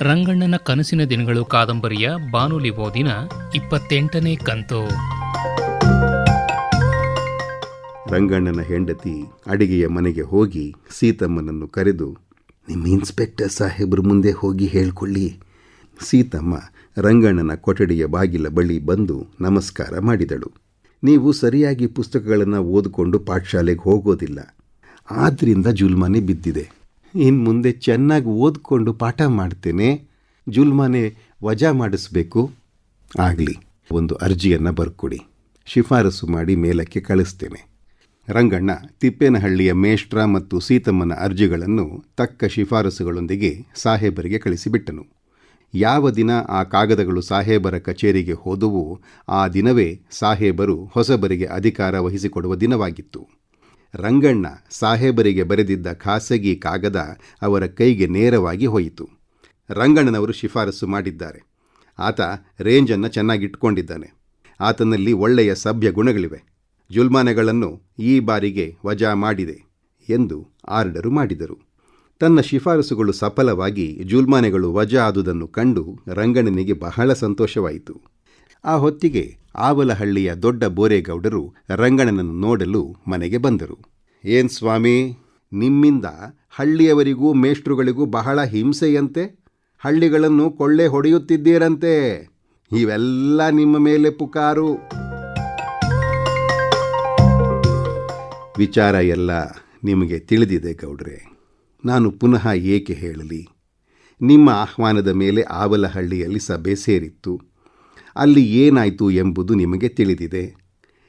ರಂಗಣ್ಣನ ಕನಸಿನ ದಿನಗಳು ಕಾದಂಬರಿಯ ಬಾನುಲಿ ಓದಿನ ಇಪ್ಪತ್ತೆಂಟನೇ ಕಂತು. ರಂಗಣ್ಣನ ಹೆಂಡತಿ ಅಡಿಗೆಯ ಮನೆಗೆ ಹೋಗಿ ಸೀತಮ್ಮನನ್ನು ಕರೆದು, ನಿಮ್ಮ ಇನ್ಸ್ಪೆಕ್ಟರ್ ಸಾಹೇಬ್ರ ಮುಂದೆ ಹೋಗಿ ಹೇಳ್ಕೊಳ್ಳಿ. ಸೀತಮ್ಮ ರಂಗಣ್ಣನ ಕೊಠಡಿಯ ಬಾಗಿಲ ಬಳಿ ಬಂದು ನಮಸ್ಕಾರ ಮಾಡಿದಳು. ನೀವು ಸರಿಯಾಗಿ ಪುಸ್ತಕಗಳನ್ನು ಓದಿಕೊಂಡು ಪಾಠಶಾಲೆಗೆ ಹೋಗೋದಿಲ್ಲ. ಆದ್ದರಿಂದ ಜುಲ್ಮಾನೆ ಬಿದ್ದಿದೆ. ಇನ್ನು ಮುಂದೆ ಚೆನ್ನಾಗಿ ಓದ್ಕೊಂಡು ಪಾಠ ಮಾಡ್ತೇನೆ. ಜುಲ್ಮಾನೆ ವಜಾ ಮಾಡಿಸ್ಬೇಕು. ಆಗಲಿ, ಒಂದು ಅರ್ಜಿಯನ್ನು ಬರ್ಕೊಡಿ. ಶಿಫಾರಸು ಮಾಡಿ ಮೇಲಕ್ಕೆ ಕಳಿಸ್ತೇನೆ. ರಂಗಣ್ಣ, ತಿಪ್ಪೇನಹಳ್ಳಿಯ ಮೇಷ್ಟ್ರ ಮತ್ತು ಸೀತಮ್ಮನ ಅರ್ಜಿಗಳನ್ನು ತಕ್ಕ ಶಿಫಾರಸುಗಳೊಂದಿಗೆ ಸಾಹೇಬರಿಗೆ ಕಳಿಸಿಬಿಟ್ಟನು. ಯಾವ ದಿನ ಆ ಕಾಗದಗಳು ಸಾಹೇಬರ ಕಚೇರಿಗೆ ಹೋದವು ಆ ದಿನವೇ ಸಾಹೇಬರು ಹೊಸಬರಿಗೆ ಅಧಿಕಾರ ವಹಿಸಿಕೊಡುವ ದಿನವಾಗಿತ್ತು. ರಂಗಣ್ಣ ಸಾಹೇಬರಿಗೆ ಬರೆದಿದ್ದ ಖಾಸಗಿ ಕಾಗದ ಅವರ ಕೈಗೆ ನೇರವಾಗಿ ಹೋಯಿತು. ರಂಗಣ್ಣನವರು ಶಿಫಾರಸು ಮಾಡಿದ್ದಾರೆ. ಆತ ರೇಂಜನ್ನು ಚೆನ್ನಾಗಿಟ್ಕೊಂಡಿದ್ದಾನೆ. ಆತನಲ್ಲಿ ಒಳ್ಳೆಯ ಸಭ್ಯ ಗುಣಗಳಿವೆ. ಜುಲ್ಮಾನೆಗಳನ್ನು ಈ ಬಾರಿಗೆ ವಜಾ ಮಾಡಿದೆ ಎಂದು ಆರ್ಡರು ಮಾಡಿದರು. ತನ್ನ ಶಿಫಾರಸುಗಳು ಸಫಲವಾಗಿ ಜುಲ್ಮಾನೆಗಳು ವಜಾ ಆದುದನ್ನು ಕಂಡು ರಂಗಣ್ಣನಿಗೆ ಬಹಳ ಸಂತೋಷವಾಯಿತು. ಆ ಹೊತ್ತಿಗೆ ಆವಲಹಳ್ಳಿಯ ದೊಡ್ಡ ಬೋರೇಗೌಡರು ರಂಗಣ್ಣನನ್ನು ನೋಡಲು ಮನೆಗೆ ಬಂದರು. ಏನ್ ಸ್ವಾಮಿ, ನಿಮ್ಮಿಂದ ಹಳ್ಳಿಯವರಿಗೂ ಮೇಷ್ಟ್ರುಗಳಿಗೂ ಬಹಳ ಹಿಂಸೆಯಂತೆ? ಹಳ್ಳಿಗಳನ್ನು ಕೊಳ್ಳೆ ಹೊಡೆಯುತ್ತಿದ್ದೀರಂತೆ. ಇವೆಲ್ಲ ನಿಮ್ಮ ಮೇಲೆ ಪುಕಾರು. ವಿಚಾರ ಎಲ್ಲ ನಿಮಗೆ ತಿಳಿದಿದೆ ಗೌಡ್ರೆ. ನಾನು ಪುನಃ ಏಕೆ ಹೇಳಲಿ? ನಿಮ್ಮ ಆಹ್ವಾನದ ಮೇಲೆ ಆವಲಹಳ್ಳಿಯಲ್ಲಿ ಸಭೆ ಸೇರಿತ್ತು. ಅಲ್ಲಿ ಏನಾಯಿತು ಎಂಬುದು ನಿಮಗೆ ತಿಳಿದಿದೆ.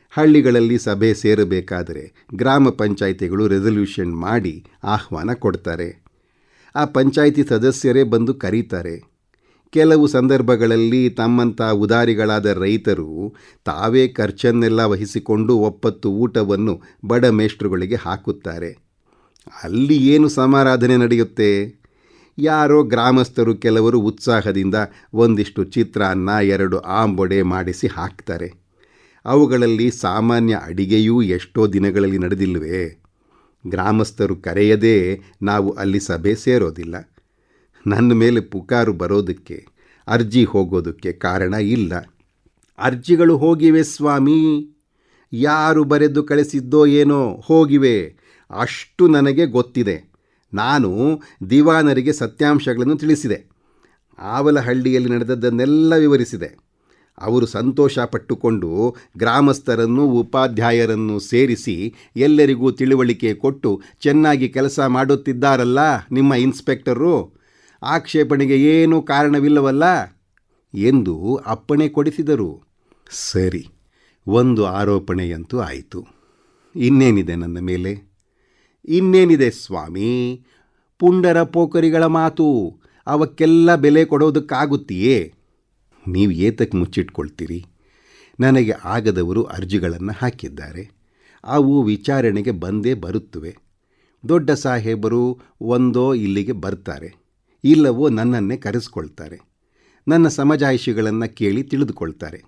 ಹಳ್ಳಿಗಳಲ್ಲಿ ಸಭೆ ಸೇರಬೇಕಾದರೆ ಗ್ರಾಮ ಪಂಚಾಯಿತಿಗಳು ರೆಸಲ್ಯೂಷನ್ ಮಾಡಿ ಆಹ್ವಾನ ಕೊಡ್ತಾರೆ. ಆ ಪಂಚಾಯಿತಿ ಸದಸ್ಯರೇ ಬಂದು ಕರೀತಾರೆ. ಕೆಲವು ಸಂದರ್ಭಗಳಲ್ಲಿ ತಮ್ಮಂಥ ಉದಾರಿಗಳಾದ ರೈತರು ತಾವೇ ಖರ್ಚನ್ನೆಲ್ಲ ವಹಿಸಿಕೊಂಡು ಒಪ್ಪತ್ತು ಊಟವನ್ನು ಬಡ ಮೇಷ್ಟ್ರುಗಳಿಗೆ ಹಾಕುತ್ತಾರೆ. ಅಲ್ಲಿ ಏನು ಸಮಾರಾಧನೆ ನಡೆಯುತ್ತೆ? ಯಾರೋ ಗ್ರಾಮಸ್ಥರು ಕೆಲವರು ಉತ್ಸಾಹದಿಂದ ಒಂದಿಷ್ಟು ಚಿತ್ರಾನ್ನ, ಎರಡು ಆಂಬೊಡೆ ಮಾಡಿಸಿ ಹಾಕ್ತಾರೆ. ಅವುಗಳಲ್ಲಿ ಸಾಮಾನ್ಯ ಅಡಿಗೆಯೂ ಎಷ್ಟೋ ದಿನಗಳಲ್ಲಿ ನಡೆದಿಲ್ವೇ ಗ್ರಾಮಸ್ಥರು ಕರೆಯದೇ ನಾವು ಅಲ್ಲಿ ಸಭೆ ಸೇರೋದಿಲ್ಲ. ನನ್ನ ಮೇಲೆ ಪುಕಾರು ಬರೋದಕ್ಕೆ, ಅರ್ಜಿ ಹೋಗೋದಕ್ಕೆ ಕಾರಣ ಇಲ್ಲ. ಅರ್ಜಿಗಳು ಹೋಗಿವೆ ಸ್ವಾಮಿ. ಯಾರು ಬರೆದು ಕಳಿಸಿದ್ದೋ ಏನೋ ಹೋಗಿವೆ. ಅಷ್ಟು ನನಗೆ ಗೊತ್ತಿದೆ. ನಾನು ದಿವಾನರಿಗೆ ಸತ್ಯಾಂಶಗಳನ್ನು ತಿಳಿಸಿದೆ. ಆವಲಹಳ್ಳಿಯಲ್ಲಿ ನಡೆದದ್ದನ್ನೆಲ್ಲ ವಿವರಿಸಿದೆ. ಅವರು ಸಂತೋಷ ಪಟ್ಟುಕೊಂಡು ಗ್ರಾಮಸ್ಥರನ್ನು ಉಪಾಧ್ಯಾಯರನ್ನು ಸೇರಿಸಿ ಎಲ್ಲರಿಗೂ ತಿಳುವಳಿಕೆ ಕೊಟ್ಟು ಚೆನ್ನಾಗಿ ಕೆಲಸ ಮಾಡುತ್ತಿದ್ದಾರಲ್ಲ ನಿಮ್ಮ ಇನ್ಸ್ಪೆಕ್ಟರು? ಆಕ್ಷೇಪಣೆಗೆ ಏನೂ ಕಾರಣವಿಲ್ಲವಲ್ಲ? ಎಂದು ಅಪ್ಪಣೆ ಕೊಡಿಸಿದರು. ಸರಿ, ಒಂದು ಆರೋಪಣೆಯಂತೂ ಆಯಿತು. ಇನ್ನೇನಿದೆ ನನ್ನ ಮೇಲೆ? ಇನ್ನೇನಿದೆ ಸ್ವಾಮಿ? ಪುಂಡರ ಪೋಕರಿಗಳ ಮಾತು, ಅವಕ್ಕೆಲ್ಲ ಬೆಲೆ ಕೊಡೋದಕ್ಕಾಗುತ್ತೀಯೇ? ನೀವು ಏತಕ್ಕೆ ಮುಚ್ಚಿಟ್ಕೊಳ್ತೀರಿ? ನನಗೆ ಆಗದವರು ಅರ್ಜಿಗಳನ್ನು ಹಾಕಿದ್ದಾರೆ. ಅವು ವಿಚಾರಣೆಗೆ ಬಂದೇ ಬರುತ್ತವೆ. ದೊಡ್ಡ ಸಾಹೇಬರು ಒಂದೋ ಇಲ್ಲಿಗೆ ಬರ್ತಾರೆ. ಇಲ್ಲವೋ ನನ್ನನ್ನೇ ಕರೆಸ್ಕೊಳ್ತಾರೆ. ನನ್ನ ಸಮಜಾಯಿಷಿಗಳನ್ನು ಕೇಳಿ ತಿಳಿದುಕೊಳ್ತಾರೆ.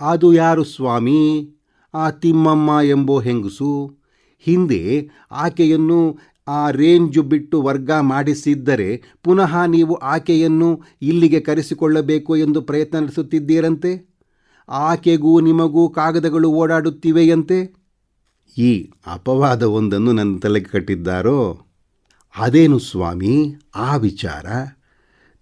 ಅದು ಯಾರು ಸ್ವಾಮಿ? ಆ ತಿಮ್ಮಮ್ಮ ಎಂಬೋ ಹೆಂಗಸು. ಹಿಂದೆ ಆಕೆಯನ್ನು ಆ ರೇಂಜು ಬಿಟ್ಟು ವರ್ಗ ಮಾಡಿಸಿದ್ದರೆ ಪುನಃ ನೀವು ಆಕೆಯನ್ನು ಇಲ್ಲಿಗೆ ಕರೆಸಿಕೊಳ್ಳಬೇಕು ಎಂದು ಪ್ರಯತ್ನ ನಡೆಸುತ್ತಿದ್ದೀರಂತೆ? ಆಕೆಗೂ ನಿಮಗೂ ಕಾಗದಗಳು ಓಡಾಡುತ್ತಿವೆಯಂತೆ? ಈ ಅಪವಾದವೊಂದನ್ನು ನನ್ನ ತಲೆಗೆ ಕಟ್ಟಿದ್ದಾರೋ? ಅದೇನು ಸ್ವಾಮಿ, ಆ ವಿಚಾರ?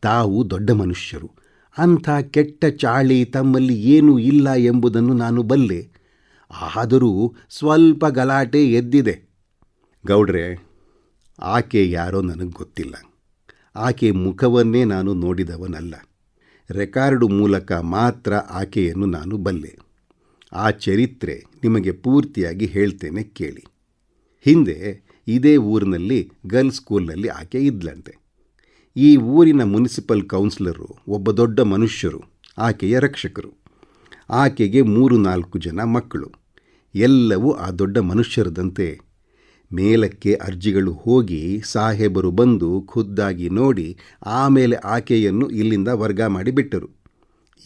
ತಾವು ದೊಡ್ಡ ಮನುಷ್ಯರು. ಅಂಥ ಕೆಟ್ಟ ಚಾಳಿ ತಮ್ಮಲ್ಲಿ ಏನೂ ಇಲ್ಲ ಎಂಬುದನ್ನು ನಾನು ಬಲ್ಲೆ. ಆದರೂ ಸ್ವಲ್ಪ ಗಲಾಟೆ ಎದ್ದಿದೆ. ಗೌಡ್ರೆ, ಆಕೆ ಯಾರೋ ನನಗೆ ಗೊತ್ತಿಲ್ಲ. ಆಕೆ ಮುಖವನ್ನೇ ನಾನು ನೋಡಿದವನಲ್ಲ. ರೆಕಾರ್ಡು ಮೂಲಕ ಮಾತ್ರ ಆಕೆಯನ್ನು ನಾನು ಬಲ್ಲೆ. ಆ ಚರಿತ್ರೆ ನಿಮಗೆ ಪೂರ್ತಿಯಾಗಿ ಹೇಳ್ತೇನೆ ಕೇಳಿ. ಹಿಂದೆ ಇದೇ ಊರಿನಲ್ಲಿ ಗರ್ಲ್ಸ್ ಸ್ಕೂಲ್ನಲ್ಲಿ ಆಕೆ ಇದ್ಲಂತೆ. ಈ ಊರಿನ ಮುನಿಸಿಪಲ್ ಕೌನ್ಸಿಲರು ಒಬ್ಬ ದೊಡ್ಡ ಮನುಷ್ಯರು, ಆಕೆಯ ರಕ್ಷಕರು. ಆಕೆಗೆ ಮೂರು ನಾಲ್ಕು ಜನ ಮಕ್ಕಳು. ಎಲ್ಲವೂ ಆ ದೊಡ್ಡ ಮನುಷ್ಯರದಂತೆ. ಮೇಲಕ್ಕೆ ಅರ್ಜಿಗಳು ಹೋಗಿ ಸಾಹೇಬರು ಬಂದು ಖುದ್ದಾಗಿ ನೋಡಿ ಆಮೇಲೆ ಆಕೆಯನ್ನು ಇಲ್ಲಿಂದ ವರ್ಗ ಮಾಡಿಬಿಟ್ಟರು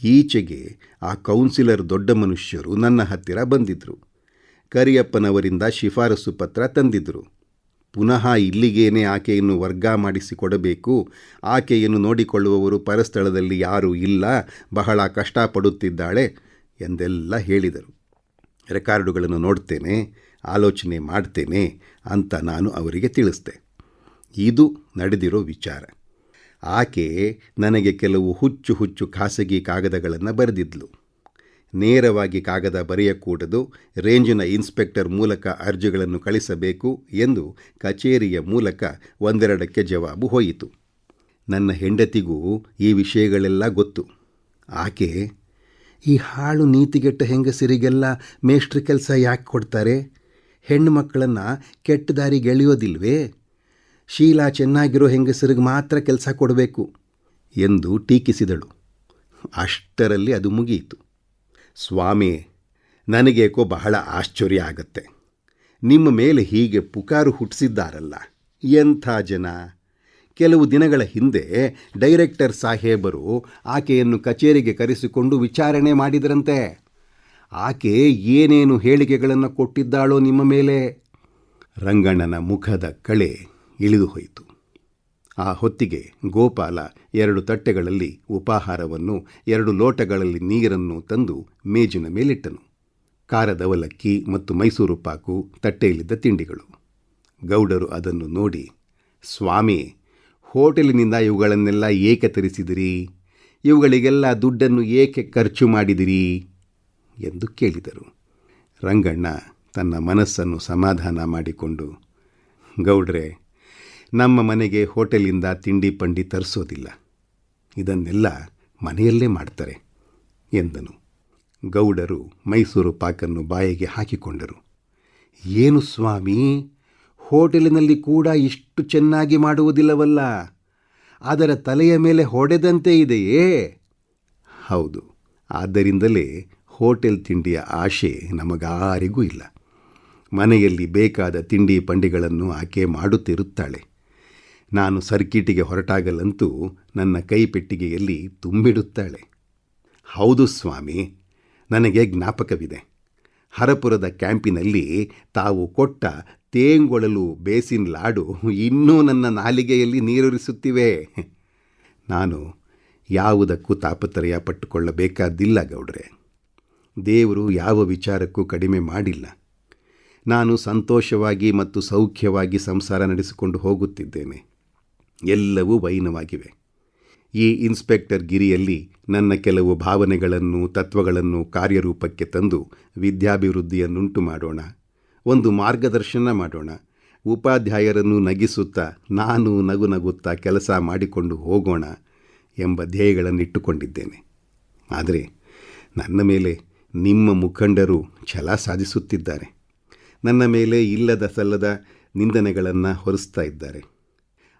ಈಚೆಗೆ ಆ ಕೌನ್ಸಿಲರ್ ದೊಡ್ಡ ಮನುಷ್ಯರು ನನ್ನ ಹತ್ತಿರ ಬಂದಿದ್ದರು ಕರಿಯಪ್ಪನವರಿಂದ ಶಿಫಾರಸು ಪತ್ರ ತಂದಿದ್ದರು ಪುನಃ ಇಲ್ಲಿಗೇನೆ ಆಕೆಯನ್ನು ವರ್ಗ ಮಾಡಿಸಿಕೊಡಬೇಕು ಆಕೆಯನ್ನು ನೋಡಿಕೊಳ್ಳುವವರು ಪರಸ್ಥಳದಲ್ಲಿ ಯಾರೂ ಇಲ್ಲ. ಬಹಳ ಕಷ್ಟಪಡುತ್ತಿದ್ದಾಳೆ. ಎಂದೆಲ್ಲ ಹೇಳಿದರು. ರೆಕಾರ್ಡುಗಳನ್ನು ನೋಡ್ತೇನೆ, ಆಲೋಚನೆ ಮಾಡ್ತೇನೆ ಅಂತ ನಾನು ಅವರಿಗೆ ತಿಳಿಸ್ದೆ. ಇದು ನಡೆದಿರೋ ವಿಚಾರ. ಆಕೆ ನನಗೆ ಕೆಲವು ಹುಚ್ಚು ಹುಚ್ಚು ಖಾಸಗಿ ಕಾಗದಗಳನ್ನು ಬರೆದಿದ್ಲು. ನೇರವಾಗಿ ಕಾಗದ ಬರೆಯಕೂಡದು, ರೇಂಜಿನ ಇನ್ಸ್ಪೆಕ್ಟರ್ ಮೂಲಕ ಅರ್ಜಿಗಳನ್ನು ಕಳಿಸಬೇಕು ಎಂದು ಕಚೇರಿಯ ಮೂಲಕ ಒಂದೆರಡಕ್ಕೆ ಜವಾಬು ಹೋಯಿತು. ನನ್ನ ಹೆಂಡತಿಗೂ ಈ ವಿಷಯಗಳೆಲ್ಲ ಗೊತ್ತು. ಆಕೆ ಈ ಹಾಳು ನೀತಿಗೆಟ್ಟ ಹೆಂಗಸರಿಗೆಲ್ಲ ಮೇಷ್ಟ್ರ ಕೆಲಸ ಯಾಕೆ ಕೊಡ್ತಾರೆ? ಹೆಣ್ಣು ಮಕ್ಕಳನ್ನು ಕೆಟ್ಟ ದಾರಿಗೆ ಎಳೆಯೋದಿಲ್ವೇ? ಶೀಲಾ ಚೆನ್ನಾಗಿರೋ ಹೆಂಗಸರಿಗೆ ಮಾತ್ರ ಕೆಲಸ ಕೊಡಬೇಕು ಎಂದು ಟೀಕಿಸಿದಳು. ಅಷ್ಟರಲ್ಲಿ ಅದು ಮುಗಿಯಿತು. ಸ್ವಾಮಿ ನನಗೇಕೋ ಬಹಳ ಆಶ್ಚರ್ಯ ಆಗತ್ತೆ. ನಿಮ್ಮ ಮೇಲೆ ಹೀಗೆ ಪುಕಾರು ಹುಟ್ಟಿಸಿದ್ದಾರಲ್ಲ ಎಂಥ ಜನ? ಕೆಲವು ದಿನಗಳ ಹಿಂದೆ ಡೈರೆಕ್ಟರ್ ಸಾಹೇಬರು ಆಕೆಯನ್ನು ಕಚೇರಿಗೆ ಕರೆಸಿಕೊಂಡು ವಿಚಾರಣೆ ಮಾಡಿದರಂತೆ. ಆಕೆ ಏನೇನು ಹೇಳಿಕೆಗಳನ್ನು ಕೊಟ್ಟಿದ್ದಾಳೋ ನಿಮ್ಮ ಮೇಲೆ? ರಂಗಣ್ಣನ ಮುಖದ ಕಳೆ ಇಳಿದು ಹೋಯಿತು ಆ ಹೊತ್ತಿಗೆ ಗೋಪಾಲ ಎರಡು ತಟ್ಟೆಗಳಲ್ಲಿ ಉಪಾಹಾರವನ್ನು, ಎರಡು ಲೋಟಗಳಲ್ಲಿ ನೀರನ್ನು ತಂದು ಮೇಜಿನ ಮೇಲಿಟ್ಟನು. ಕಾರದವಲಕ್ಕಿ ಮತ್ತು ಮೈಸೂರು ಪಾಕು ತಟ್ಟೆಯಲ್ಲಿದ್ದ ತಿಂಡಿಗಳು. ಗೌಡರು ಅದನ್ನು ನೋಡಿ, ಸ್ವಾಮಿ ಹೋಟೆಲಿನಿಂದ ಇವುಗಳನ್ನೆಲ್ಲ ಏಕೆ ತರಿಸಿದಿರಿ? ಇವುಗಳಿಗೆಲ್ಲ ದುಡ್ಡನ್ನು ಏಕೆ ಖರ್ಚು ಮಾಡಿದಿರಿ? ಎಂದು ಕೇಳಿದರು. ರಂಗಣ್ಣ ತನ್ನ ಮನಸ್ಸನ್ನು ಸಮಾಧಾನ ಮಾಡಿಕೊಂಡು, ಗೌಡ್ರೆ, ನಮ್ಮ ಮನೆಗೆ ಹೋಟೆಲಿಂದ ತಿಂಡಿ ಪಂಡಿ ತರಿಸೋದಿಲ್ಲ. ಇದನ್ನೆಲ್ಲ ಮನೆಯಲ್ಲೇ ಮಾಡ್ತಾರೆ ಎಂದನು. ಗೌಡರು ಮೈಸೂರು ಪಾಕನ್ನು ಬಾಯಿಗೆ ಹಾಕಿಕೊಂಡರು. ಏನು ಸ್ವಾಮಿ? ಹೋಟೆಲಿನಲ್ಲಿ ಕೂಡ ಇಷ್ಟು ಚೆನ್ನಾಗಿ ಮಾಡುವುದಿಲ್ಲವಲ್ಲ? ಅದರ ತಲೆಯ ಮೇಲೆ ಹೊಡೆದಂತೆ ಇದೆಯೇ? ಹೌದು, ಆದ್ದರಿಂದಲೇ ಹೋಟೆಲ್ ತಿಂಡಿಯ ಆಶೆ ನಮಗಾರಿಗೂ ಇಲ್ಲ. ಮನೆಯಲ್ಲಿ ಬೇಕಾದ ತಿಂಡಿ ಪಂಡಿಗಳನ್ನು ಆಕೆ ಮಾಡುತ್ತಿರುತ್ತಾಳೆ. ನಾನು ಸರ್ಕಿಟಿಗೆ ಹೊರಟಾಗಲಂತೂ ನನ್ನ ಕೈಪೆಟ್ಟಿಗೆಯಲ್ಲಿ ತುಂಬಿಡುತ್ತಾಳೆ. ಹೌದು ಸ್ವಾಮಿ, ನನಗೆ ಜ್ಞಾಪಕವಿದೆ. ಹರಪುರದ ಕ್ಯಾಂಪಿನಲ್ಲಿ ತಾವು ಕೊಟ್ಟ ತೇಂಗೊಳಲು ಬೇಸಿನ್ ಲಾಡು ಇನ್ನೂ ನನ್ನ ನಾಲಿಗೆಯಲ್ಲಿ ನೀರುರಿಸುತ್ತಿವೆ. ನಾನು ಯಾವುದಕ್ಕೂ ತಾಪತ್ರಯ ಪಟ್ಟುಕೊಳ್ಳಬೇಕಾದ್ದಿಲ್ಲ ಗೌಡ್ರೆ. ದೇವರು ಯಾವ ವಿಚಾರಕ್ಕೂ ಕಡಿಮೆ ಮಾಡಿಲ್ಲ. ನಾನು ಸಂತೋಷವಾಗಿ ಮತ್ತು ಸೌಖ್ಯವಾಗಿ ಸಂಸಾರ ನಡೆಸಿಕೊಂಡು ಹೋಗುತ್ತಿದ್ದೇನೆ. ಎಲ್ಲವೂ ವೈನವಾಗಿವೆ. ಈ ಇನ್ಸ್ಪೆಕ್ಟರ್ ಗಿರಿಯಲ್ಲಿ ನನ್ನ ಕೆಲವು ಭಾವನೆಗಳನ್ನು ತತ್ವಗಳನ್ನು ಕಾರ್ಯರೂಪಕ್ಕೆ ತಂದು ವಿದ್ಯಾಭಿವೃದ್ಧಿಯನ್ನುಂಟು ಮಾಡೋಣ. ಒಂದು ಮಾರ್ಗದರ್ಶನ ಮಾಡೋಣ. ಉಪಾಧ್ಯಾಯರನ್ನು ನಗಿಸುತ್ತಾ ನಾನು ನಗು ನಗುತ್ತಾ ಕೆಲಸ ಮಾಡಿಕೊಂಡು ಹೋಗೋಣ ಎಂಬ ಧ್ಯೇಯಗಳನ್ನಿಟ್ಟುಕೊಂಡಿದ್ದೇನೆ. ಆದರೆ ನನ್ನ ಮೇಲೆ ನಿಮ್ಮ ಮುಖಂಡರು ಛಲ ಸಾಧಿಸುತ್ತಿದ್ದಾರೆ. ನನ್ನ ಮೇಲೆ ಇಲ್ಲದ ಸಲ್ಲದ ನಿಂದನೆಗಳನ್ನು ಹೊರಿಸ್ತಾ ಇದ್ದಾರೆ.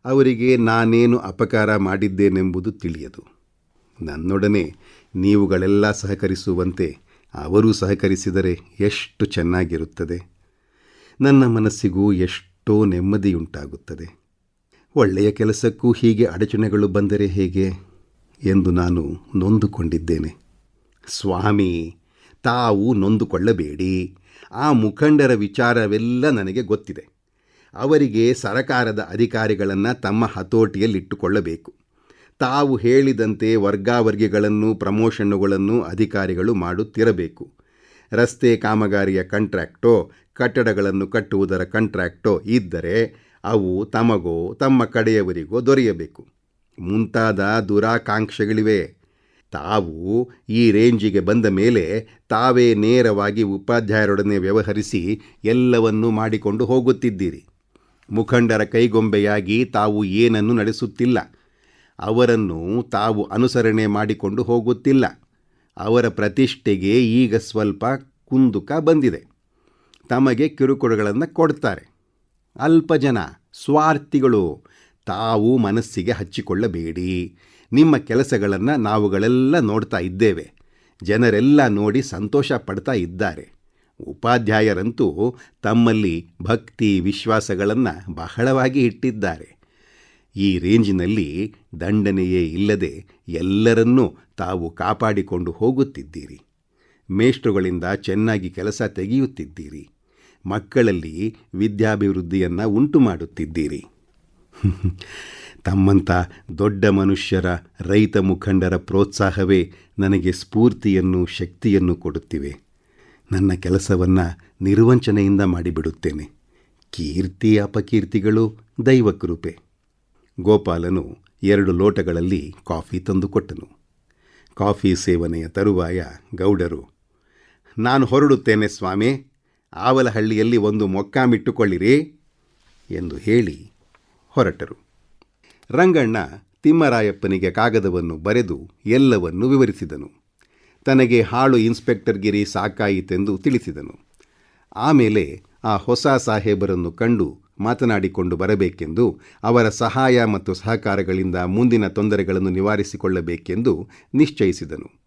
ಅವರಿಗೆ ನಾನೇನು ಅಪಕಾರ ಮಾಡಿದ್ದೇನೆಂಬುದು ತಿಳಿಯದು. ನನ್ನೊಡನೆ ನೀವುಗಳೆಲ್ಲ ಸಹಕರಿಸುವಂತೆ ಅವರೂ ಸಹಕರಿಸಿದರೆ ಎಷ್ಟು ಚೆನ್ನಾಗಿರುತ್ತದೆ. ನನ್ನ ಮನಸ್ಸಿಗೂ ಎಷ್ಟೋ ನೆಮ್ಮದಿಯುಂಟಾಗುತ್ತದೆ. ಒಳ್ಳೆಯ ಕೆಲಸಕ್ಕೂ ಹೀಗೆ ಅಡಚಣೆಗಳು ಬಂದರೆ ಹೇಗೆ ಎಂದು ನಾನು ನೊಂದುಕೊಂಡಿದ್ದೇನೆ. ಸ್ವಾಮಿ, ತಾವು ನೊಂದುಕೊಳ್ಳಬೇಡಿ. ಆ ಮುಖಂಡರ ವಿಚಾರವೆಲ್ಲ ನನಗೆ ಗೊತ್ತಿದೆ. ಅವರಿಗೆ ಸರಕಾರದ ಅಧಿಕಾರಿಗಳನ್ನು ತಮ್ಮ ಹತೋಟಿಯಲ್ಲಿಟ್ಟುಕೊಳ್ಳಬೇಕು. ತಾವು ಹೇಳಿದಂತೆ ವರ್ಗಾವರ್ಗಿಗಳನ್ನು, ಪ್ರಮೋಷನ್ನುಗಳನ್ನು ಅಧಿಕಾರಿಗಳು ಮಾಡುತ್ತಿರಬೇಕು. ರಸ್ತೆ ಕಾಮಗಾರಿಯ ಕಂಟ್ರಾಕ್ಟೋ ಕಟ್ಟಡಗಳನ್ನು ಕಟ್ಟುವುದರ ಕಂಟ್ರಾಕ್ಟೋ ಇದ್ದರೆ ಅವು ತಮಗೋ, ತಮ್ಮ ಕಡೆಯವರಿಗೋ ದೊರೆಯಬೇಕು. ಮುಂತಾದ ದುರಾಕಾಂಕ್ಷೆಗಳಿವೆ. ತಾವು ಈ ರೇಂಜಿಗೆ ಬಂದ ಮೇಲೆ ತಾವೇ ನೇರವಾಗಿ ಉಪಾಧ್ಯಾಯರೊಡನೆ ವ್ಯವಹರಿಸಿ ಎಲ್ಲವನ್ನೂ ಮಾಡಿಕೊಂಡು ಹೋಗುತ್ತಿದ್ದೀರಿ. ಮುಖಂಡರ ಕೈಗೊಂಬೆಯಾಗಿ ತಾವು ಏನನ್ನು ನಡೆಸುತ್ತಿಲ್ಲ. ಅವರನ್ನು ತಾವು ಅನುಸರಣೆ ಮಾಡಿಕೊಂಡು ಹೋಗುತ್ತಿಲ್ಲ. ಅವರ ಪ್ರತಿಷ್ಠೆಗೆ ಈಗ ಸ್ವಲ್ಪ ಕುಂದುಕ ಬಂದಿದೆ. ತಮಗೆ ಕಿರುಕುಳಗಳನ್ನು ಕೊಡ್ತಾರೆ. ಅಲ್ಪ ಜನ ಸ್ವಾರ್ಥಿಗಳು ತಾವು ಮನಸ್ಸಿಗೆ ಹಚ್ಚಿಕೊಳ್ಳಬೇಡಿ. ನಿಮ್ಮ ಕೆಲಸಗಳನ್ನು ನಾವುಗಳೆಲ್ಲ ನೋಡ್ತಾ ಇದ್ದೇವೆ. ಜನರೆಲ್ಲ ನೋಡಿ ಸಂತೋಷ ಪಡ್ತಾ ಇದ್ದಾರೆ. ಉಪಾಧ್ಯಾಯರಂತೂ ತಮ್ಮಲ್ಲಿ ಭಕ್ತಿ ವಿಶ್ವಾಸಗಳನ್ನು ಬಹಳವಾಗಿ ಇಟ್ಟಿದ್ದಾರೆ. ಈ ರೇಂಜಿನಲ್ಲಿ ದಂಡನೆಯೇ ಇಲ್ಲದೆ ಎಲ್ಲರನ್ನೂ ತಾವು ಕಾಪಾಡಿಕೊಂಡು ಹೋಗುತ್ತಿದ್ದೀರಿ. ಮೇಷ್ಟ್ರುಗಳಿಂದ ಚೆನ್ನಾಗಿ ಕೆಲಸ ತೆಗೆಯುತ್ತಿದ್ದೀರಿ. ಮಕ್ಕಳಲ್ಲಿ ವಿದ್ಯಾಭಿವೃದ್ಧಿಯನ್ನು ಉಂಟು ಮಾಡುತ್ತಿದ್ದೀರಿ ತಮ್ಮಂಥ ದೊಡ್ಡ ಮನುಷ್ಯರ ರೈತ ಮುಖಂಡರ ಪ್ರೋತ್ಸಾಹವೇ ನನಗೆ ಸ್ಫೂರ್ತಿಯನ್ನು ಶಕ್ತಿಯನ್ನು ಕೊಡುತ್ತಿವೆ. ನನ್ನ ಕೆಲಸವನ್ನು ನಿರ್ವಂಚನೆಯಿಂದ ಮಾಡಿಬಿಡುತ್ತೇನೆ. ಕೀರ್ತಿ ಅಪಕೀರ್ತಿಗಳು ದೈವಕೃಪೆ ಗೋಪಾಲನು ಎರಡು ಲೋಟಗಳಲ್ಲಿ ಕಾಫಿ ತಂದುಕೊಟ್ಟನು ಕಾಫಿ ಸೇವನೆಯ ತರುವಾಯ ಗೌಡರು, ನಾನು ಹೊರಡುತ್ತೇನೆ ಸ್ವಾಮಿ, ಆವಲಹಳ್ಳಿಯಲ್ಲಿ ಒಂದು ಮೊಕ್ಕಾಮಿಟ್ಟುಕೊಳ್ಳಿರಿ ಎಂದು ಹೇಳಿ ಹೊರಟರು. ರಂಗಣ್ಣ ತಿಮ್ಮರಾಯಪ್ಪನಿಗೆ ಕಾಗದವನ್ನು ಬರೆದು ಎಲ್ಲವನ್ನು ವಿವರಿಸಿದನು. ತನಗೆ ಹಾಳು ಇನ್ಸ್ಪೆಕ್ಟರ್ಗಿರಿ ಸಾಕಾಯಿತೆಂದು ತಿಳಿಸಿದನು. ಆಮೇಲೆ ಆ ಹೊಸ ಸಾಹೇಬರನ್ನು ಕಂಡು ಮಾತನಾಡಿಕೊಂಡು ಬರಬೇಕೆಂದು, ಅವರ ಸಹಾಯ ಮತ್ತು ಸಹಕಾರಗಳಿಂದ ಮುಂದಿನ ತೊಂದರೆಗಳನ್ನು ನಿವಾರಿಸಿಕೊಳ್ಳಬೇಕೆಂದು ನಿಶ್ಚಯಿಸಿದನು.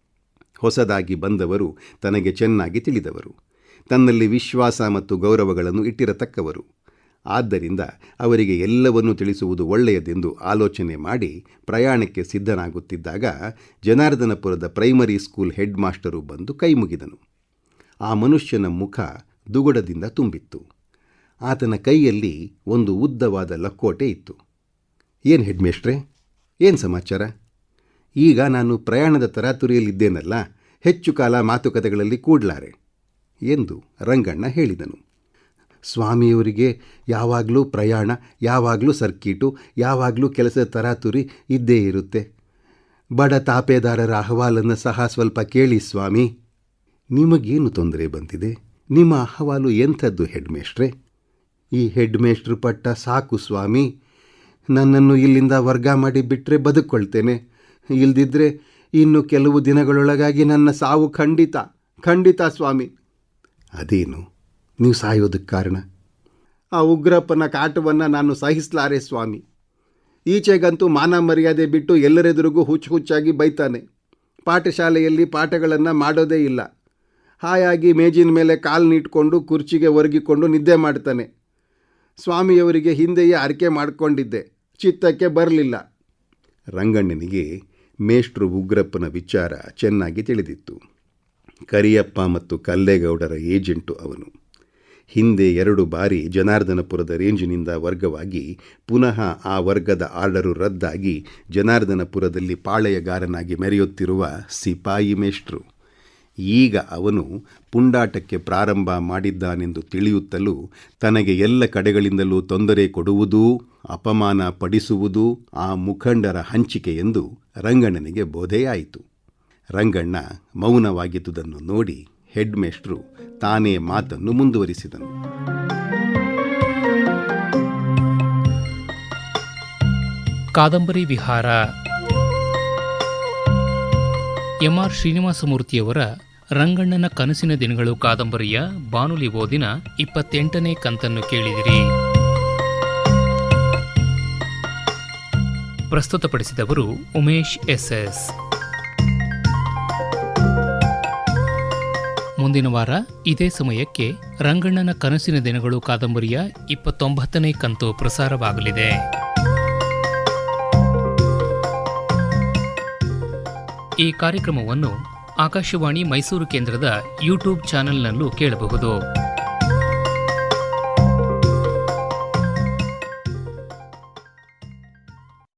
ಹೊಸದಾಗಿ ಬಂದವರು ತನಗೆ ಚೆನ್ನಾಗಿ ತಿಳಿದವರು. ತನ್ನಲ್ಲಿ ವಿಶ್ವಾಸ ಮತ್ತು ಗೌರವಗಳನ್ನು ಇಟ್ಟಿರತಕ್ಕವರು. ಆದ್ದರಿಂದ ಅವರಿಗೆ ಎಲ್ಲವನ್ನೂ ತಿಳಿಸುವುದು ಒಳ್ಳೆಯದೆಂದು ಆಲೋಚನೆ ಮಾಡಿ ಪ್ರಯಾಣಕ್ಕೆ ಸಿದ್ಧನಾಗುತ್ತಿದ್ದಾಗ ಜನಾರ್ದನಪುರದ ಪ್ರೈಮರಿ ಸ್ಕೂಲ್ ಹೆಡ್ ಮಾಸ್ಟರು ಬಂದು ಕೈಮುಗಿದನು ಆ ಮನುಷ್ಯನ ಮುಖ ದುಗುಡದಿಂದ ತುಂಬಿತ್ತು. ಆತನ ಕೈಯಲ್ಲಿ ಒಂದು ಉದ್ದವಾದ ಲಕ್ಕೋಟೆ ಇತ್ತು. ಏನು ಹೆಡ್ ಮೇಷ್ಟ್ರೆ ಏನು ಸಮಾಚಾರ? ಈಗ ನಾನು ಪ್ರಯಾಣದ ತರಾತುರಿಯಲ್ಲಿದ್ದೇನಲ್ಲ, ಹೆಚ್ಚು ಕಾಲ ಮಾತುಕತೆಗಳಲ್ಲಿ ಕೂಡ್ಲಾರೆ, ಎಂದು ರಂಗಣ್ಣ ಹೇಳಿದನು. ಸ್ವಾಮಿಯವರಿಗೆ ಯಾವಾಗಲೂ ಪ್ರಯಾಣ, ಯಾವಾಗಲೂ ಸರ್ಕೀಟು, ಯಾವಾಗಲೂ ಕೆಲಸದ ತರಾತುರಿ ಇದ್ದೇ ಇರುತ್ತೆ. ಬಡ ತಾಪೇದಾರರ ಅಹವಾಲನ್ನು ಸಹ ಸ್ವಲ್ಪ ಕೇಳಿ ಸ್ವಾಮಿ. ನಿಮಗೇನು ತೊಂದರೆ ಬಂದಿದೆ? ನಿಮ್ಮ ಅಹವಾಲು ಎಂಥದ್ದು ಹೆಡ್ ಮೇಷ್ಟ್ರೆ ಈ ಹೆಡ್ ಮೇಷ್ಟ್ರು ಪಟ್ಟ ಸಾಕು ಸ್ವಾಮಿ. ನನ್ನನ್ನು ಇಲ್ಲಿಂದ ವರ್ಗ ಮಾಡಿ ಬಿಟ್ಟರೆ ಬದುಕೊಳ್ತೇನೆ. ಇಲ್ದಿದ್ರೆ ಇನ್ನು ಕೆಲವು ದಿನಗಳೊಳಗಾಗಿ ನನ್ನ ಸಾವು ಖಂಡಿತ ಖಂಡಿತ ಸ್ವಾಮಿ. ಅದೇನು? ನೀವು ಸಾಯೋದಕ್ಕೆ ಕಾರಣ? ಆ ಉಗ್ರಪ್ಪನ ಕಾಟವನ್ನು ನಾನು ಸಹಿಸಲಾರೆ ಸ್ವಾಮಿ. ಈಚೆಗಂತೂ ಮಾನ ಮರ್ಯಾದೆ ಬಿಟ್ಟು ಎಲ್ಲರೆದುರಿಗೂ ಹುಚ್ಚು ಹುಚ್ಚಾಗಿ ಬೈತಾನೆ. ಪಾಠಶಾಲೆಯಲ್ಲಿ ಪಾಠಗಳನ್ನು ಮಾಡೋದೇ ಇಲ್ಲ. ಹಾಯಾಗಿ ಮೇಜಿನ ಮೇಲೆ ಕಾಲು ನೀಟ್ಕೊಂಡು ಕುರ್ಚಿಗೆ ಒರಗಿಕೊಂಡು ನಿದ್ದೆ ಮಾಡ್ತಾನೆ. ಸ್ವಾಮಿಯವರಿಗೆ ಹಿಂದೆಯೇ ಅರಿಕೆ ಮಾಡಿಕೊಂಡಿದ್ದೆ. ಚಿತ್ತಕ್ಕೆ ಬರಲಿಲ್ಲ. ರಂಗಣ್ಣನಿಗೆ ಮೇಷ್ಟ್ರು ಉಗ್ರಪ್ಪನ ವಿಚಾರ ಚೆನ್ನಾಗಿ ತಿಳಿದಿತ್ತು. ಕರಿಯಪ್ಪ ಮತ್ತು ಕಲ್ಲೇಗೌಡರ ಏಜೆಂಟು ಅವನು. ಹಿಂದೆ ಎರಡು ಬಾರಿ ಜನಾರ್ದನಪುರದ ರೇಂಜಿನಿಂದ ವರ್ಗವಾಗಿ ಪುನಃ ಆ ವರ್ಗದ ಆರ್ಡರು ರದ್ದಾಗಿ ಜನಾರ್ದನಪುರದಲ್ಲಿ ಪಾಳೆಯಗಾರನಾಗಿ ಮೆರೆಯುತ್ತಿರುವ ಸಿಪಾಯಿ ಮೇಷ್ಟ್ರು. ಈಗ ಅವನು ಪುಂಡಾಟಕ್ಕೆ ಪ್ರಾರಂಭ ಮಾಡಿದ್ದಾನೆಂದು ತಿಳಿಯುತ್ತಲೂ ತನಗೆ ಎಲ್ಲ ಕಡೆಗಳಿಂದಲೂ ತೊಂದರೆ ಕೊಡುವುದೂ, ಅಪಮಾನ ಪಡಿಸುವುದೂ ಆ ಮುಖಂಡರ ಹಂಚಿಕೆ ಎಂದು ರಂಗಣ್ಣನಿಗೆ ಬೋಧೆಯಾಯಿತು. ರಂಗಣ್ಣ ಮೌನವಾಗಿದ್ದುದನ್ನು ನೋಡಿ ಹೆಡ್ ಮೇಷ್ಟ್ರು ತಾನೇ ಮಾತನ್ನು ಮುಂದುವರಿಸಿದನು. ಕಾದಂಬರಿ ವಿಹಾರ. ಎಂ ಆರ್ ಶ್ರೀನಿವಾಸಮೂರ್ತಿಯವರ ರಂಗಣ್ಣನ ಕನಸಿನ ದಿನಗಳು ಕಾದಂಬರಿಯ ಬಾನುಲಿ ಓದಿನ ಇಪ್ಪತ್ತೆಂಟನೇ ಕಂತನ್ನು ಕೇಳಿದಿರಿ. ಪ್ರಸ್ತುತಪಡಿಸಿದವರು ಉಮೇಶ್ ಎಸ್. ಮುಂದಿನ ವಾರ ಇದೇ ಸಮಯಕ್ಕೆ ರಂಗಣ್ಣನ ಕನಸಿನ ದಿನಗಳು ಕಾದಂಬರಿಯ ಇಪ್ಪತ್ತೊಂಬತ್ತನೇ ಕಂತು ಪ್ರಸಾರವಾಗಲಿದೆ. ಈ ಕಾರ್ಯಕ್ರಮವನ್ನು ಆಕಾಶವಾಣಿ ಮೈಸೂರು ಕೇಂದ್ರದ ಯೂಟ್ಯೂಬ್ ಚಾನೆಲ್ನಲ್ಲೂ ಕೇಳಬಹುದು.